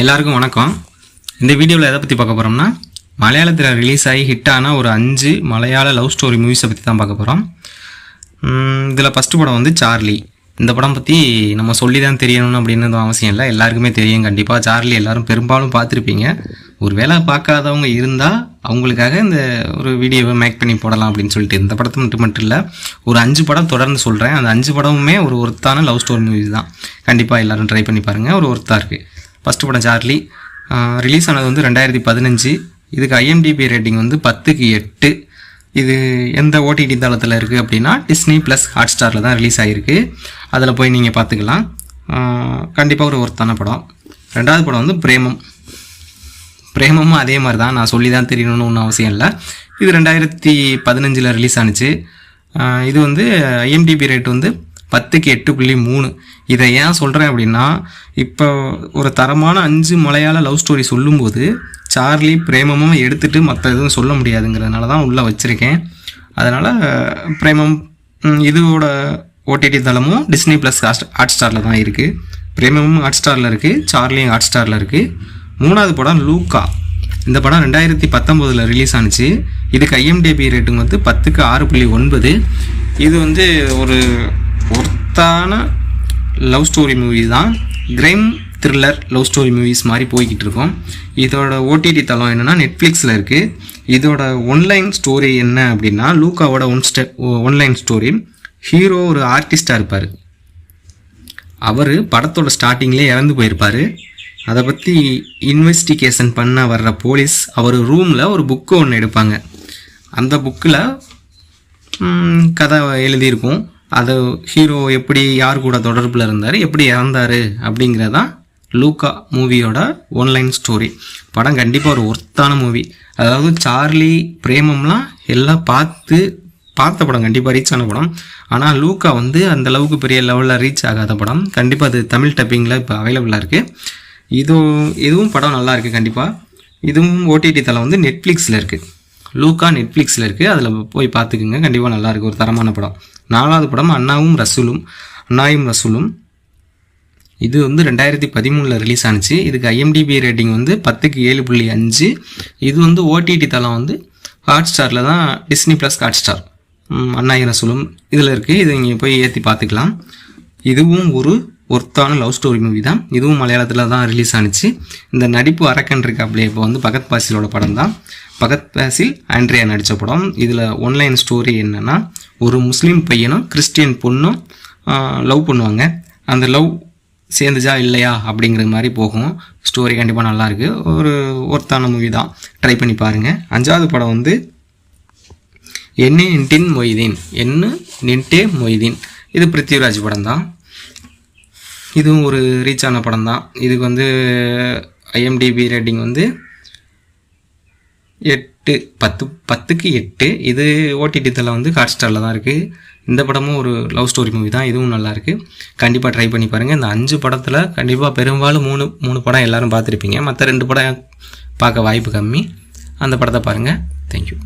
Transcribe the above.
எல்லாருக்கும் வணக்கம். இந்த வீடியோவில் எதை பற்றி பார்க்க போகிறோம்னா மலையாளத்தில் ரிலீஸ் ஆகி ஹிட்டான ஒரு அஞ்சு மலையாள லவ் ஸ்டோரி மூவிஸை பற்றி தான் பார்க்க போகிறோம் இதில் ஃபஸ்ட்டு படம் வந்து சார்லி. இந்த படம் பற்றி நம்ம சொல்லி தான் தெரியணும்னு அப்படின்னு அவசியம் இல்லை. எல்லாருக்குமே தெரியும் கண்டிப்பாக சார்லி எல்லோரும் பெரும்பாலும் பார்த்துருப்பீங்க. ஒரு வேலை பார்க்காதவங்க இருந்தால் அவங்களுக்காக இந்த ஒரு வீடியோவை மேக் பண்ணி போடலாம் அப்படின்னு சொல்லிட்டு இந்த படத்தை மட்டும் மட்டும் இல்லை ஒரு அஞ்சு படம் தொடர்ந்து சொல்கிறேன் அந்த அஞ்சு படமுமே ஒரு ஒருத்தான லவ் ஸ்டோரி மூவிஸ் தான். கண்டிப்பாக எல்லோரும் ட்ரை பண்ணி பாருங்கள் ஒரு ஒருத்தாக இருக்குது ஃபஸ்ட்டு படம் சார்லி ரிலீஸ் ஆனது வந்து ரெண்டாயிரத்தி பதினஞ்சு. இதுக்கு ஐஎம்டிபி ரேட்டிங் வந்து பத்துக்கு எட்டு. இது எந்த ஓடிடி தளத்தில் இருக்குது அப்படின்னா டிஸ்னி ப்ளஸ் ஹாட் ஸ்டாரில் தான் ரிலீஸ் ஆகிருக்கு அதில் போய் நீங்கள் பார்த்துக்கலாம். கண்டிப்பாக ஒரு ஒருத்தான படம். ரெண்டாவது படம் வந்து பிரேமம். பிரேமமும் அதே மாதிரி தான். நான் சொல்லி தான் தெரியணும்னு ஒன்றும் அவசியம் இல்லை. இது ரெண்டாயிரத்தி பதினஞ்சில் ரிலீஸ் ஆனுச்சு. இது வந்து ஐஎம்டிபி ரேட் வந்து பத்துக்கு எட்டு புள்ளி மூணு. இதை ஏன் சொல்கிறேன் அப்படின்னா இப்போ ஒரு தரமான அஞ்சு மலையாள லவ் ஸ்டோரி சொல்லும்போது சார்லி பிரேமமும் எடுத்துட்டு மற்ற எதுவும் சொல்ல முடியாதுங்கிறதுனால தான் உள்ளே வச்சுருக்கேன். அதனால் பிரேமம் இதோட ஓடிடி தளமும் டிஸ்னி ப்ளஸ் ஹாட் ஸ்டாரில் தான் இருக்குது பிரேமமும் ஹாட் ஸ்டாரில் இருக்குது சார்லியும் ஹாட் ஸ்டாரில் இருக்குது மூணாவது படம் லூக்கா இந்த படம் ரெண்டாயிரத்தி பத்தொம்போதில் ரிலீஸ் ஆனுச்சு. இதுக்கு ஐஎம்டிபி ரேட்டிங் வந்து பத்துக்கு ஆறு புள்ளி ஒன்பது. இது வந்து ஒரு ஒர்த்தான லவ் ஸ்டோரி மூவி தான். Crime thriller love story movies மாதிரி போய்கிட்டு இருக்கோம். இதோட ஓடிடி தளம் என்னென்னா நெட்ஃப்ளிக்ஸில் இருக்குது இதோட ஒன்லைன் ஸ்டோரி என்ன அப்படின்னா லூக்காவோட ஒன் ஸ்டெ ஒன்லைன் ஸ்டோரி ஹீரோ ஒரு ஆர்டிஸ்டாக இருப்பார். அவர் படத்தோட ஸ்டார்டிங்லேயே இறந்து போயிருப்பார். அதை பற்றி இன்வெஸ்டிகேஷன் பண்ண வர்ற போலீஸ் அவர் ரூமில் ஒரு புக்கு ஒன்று எடுப்பாங்க. அந்த புக்கில் கதை எழுதியிருக்கும். அது ஹீரோ எப்படி யார் கூட தொடர்பில் இருந்தார் எப்படி இறந்தார் அப்படிங்கிறதான் லூக்கா மூவியோட ஒன்லைன் ஸ்டோரி படம் கண்டிப்பாக ஒரு ஒர்த்தான மூவி அதாவது சார்லி பிரேமம்லாம் எல்லாம் பார்த்து பார்த்த படம் கண்டிப்பாக ரீச் ஆன படம். ஆனால் லூக்கா வந்து அந்த அளவுக்கு பெரிய லெவலில் ரீச் ஆகாத படம். கண்டிப்பாக அது தமிழ் டப்பிங்கில் இப்போ அவைலபிளாக இருக்குது இதுவும் இதுவும் படம் நல்லா இருக்குது கண்டிப்பாக இதுவும் ஓடிடி தளம் வந்து நெட்ஃப்ளிக்ஸில் இருக்குது லூக்கா நெட்ஃப்ளிக்ஸில் இருக்குது அதில் போய் பார்த்துக்குங்க. கண்டிப்பாக நல்லாயிருக்கு ஒரு தரமான படம். நாலாவது படம் அண்ணாவும் ரசூலும் அண்ணாயும் ரசூலும். இது வந்து ரெண்டாயிரத்தி பதிமூணில் ரிலீஸ் ஆனிச்சு. இதுக்கு ஐஎம்டிபி ரேட்டிங் வந்து பத்துக்கு ஏழு புள்ளி அஞ்சு. இது வந்து ஓடிடி தளம் வந்து ஹாட் ஸ்டாரில் தான் டிஸ்னி ப்ளஸ் ஹாட் ஸ்டார் அண்ணாயிரம் ரசூலும் இதில் இருக்குது இதை நீங்கள் போய் ஏற்றி பார்த்துக்கலாம். இதுவும் ஒரு ஒர்த்தான லவ் ஸ்டோரி மூவி தான். இதுவும் மலையாளத்தில் தான் ரிலீஸ் ஆனுச்சு. இந்த நடிப்பு அரக்கன் இருக்கு அப்படியே இப்போ வந்து பகத் பாசிலோட படம் தான் பகத் பாசில் ஆண்ட்ரியா நடித்த படம். இதில் ஒன்லைன் ஸ்டோரி என்னென்னா ஒரு முஸ்லீம் பையனும் கிறிஸ்டியன் பொண்ணும் லவ் பண்ணுவாங்க. அந்த லவ் சேர்ந்துச்சா இல்லையா அப்படிங்கிற மாதிரி போகும். ஸ்டோரி கண்டிப்பாக நல்லாயிருக்கு ஒரு ஒர்த்தான மூவி தான். ட்ரை பண்ணி பாருங்கள் அஞ்சாவது படம் வந்து என்ன நின்டின் மொய்தீன். என்ன நின்டே மொய்தீன். இது பிருத்திவிராஜ் படம் தான். இதுவும் ஒரு ரீச் ஆன படம் தான். இதுக்கு வந்து ஐஎம்டிபி ரேட்டிங் வந்து எட்டு பத்து பத்துக்கு எட்டு. இது ஓடிடி தளம் வந்து ஹாட் ஸ்டாரில் தான் இருக்குது இந்த படமும் ஒரு லவ் ஸ்டோரி மூவி தான். இதுவும் நல்லாயிருக்கு கண்டிப்பாக ட்ரை பண்ணி பாருங்கள் இந்த அஞ்சு படத்தில் கண்டிப்பாக பெரும்பாலும் மூணு மூணு படம் எல்லோரும் பார்த்துருப்பீங்க. மற்ற ரெண்டு படம் பார்க்க வாய்ப்பு கம்மி. அந்த படத்தை பாருங்கள் தேங்க்யூ